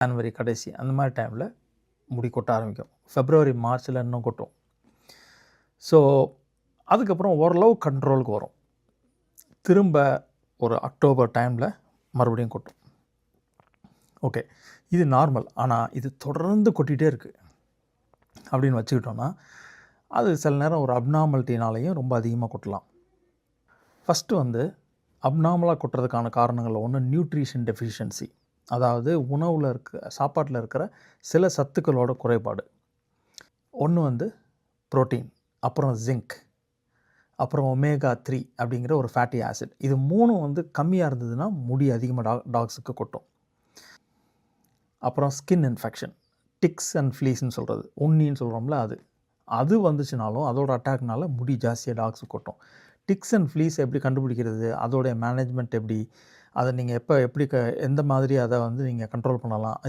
ஜனவரி கடைசி அந்த மாதிரி டைமில் முடி கொட்ட ஆரம்பிக்கும். ஃபெப்ரவரி மார்ச்சில் இன்னும் கொட்டும். ஸோ அதுக்கப்புறம் ஓரளவு கண்ட்ரோலுக்கு வரும். திரும்ப ஒரு அக்டோபர் டைமில் மறுபடியும் கொட்டும். ஓகே இது நார்மல் ஆனால் இது தொடர்ந்து கொட்டிகிட்டே இருக்குது அப்படின்னு வச்சுக்கிட்டோன்னா அது சில நேரம் ஒரு அப்நார்மலிட்டினாலையும் ரொம்ப அதிகமாக கொட்டலாம். ஃபஸ்ட்டு வந்து அப்நார்மலாக கொட்டுறதுக்கான காரணங்களில் ஒன்று நியூட்ரிஷன் டெஃபிஷியன்சி அதாவது உணவில் இருக்க சாப்பாட்டில் இருக்கிற சில சத்துக்களோட குறைபாடு. ஒன்று வந்து புரோட்டீன் அப்புறம் ஜிங்க் அப்புறம் ஒமேகா த்ரீ அப்படிங்கிற ஒரு ஃபேட்டி ஆசிட். இது மூணும் வந்து கம்மியாக இருந்ததுன்னா முடி அதிகமாக டாக் டாக்ஸுக்கு கொட்டும். அப்புறம் ஸ்கின் இன்ஃபெக்ஷன் டிக்ஸ் அண்ட் ஃப்ளீஸ்ன்னு சொல்கிறது உண்ணின்னு சொல்கிறோம்ல அது. அது வந்துச்சுனாலும் அதோட அட்டாக்னால முடி ஜாஸ்தியாக டாக்ஸு கொட்டும். டிக்ஸ் அண்ட் ஃப்ளீஸ் எப்படி கண்டுபிடிக்கிறது அதோடைய மேனேஜ்மெண்ட் எப்படி அதை நீங்கள் எப்போ எப்படி க எந்த மாதிரி அதை வந்து நீங்கள் கண்ட்ரோல் பண்ணலாம்? இது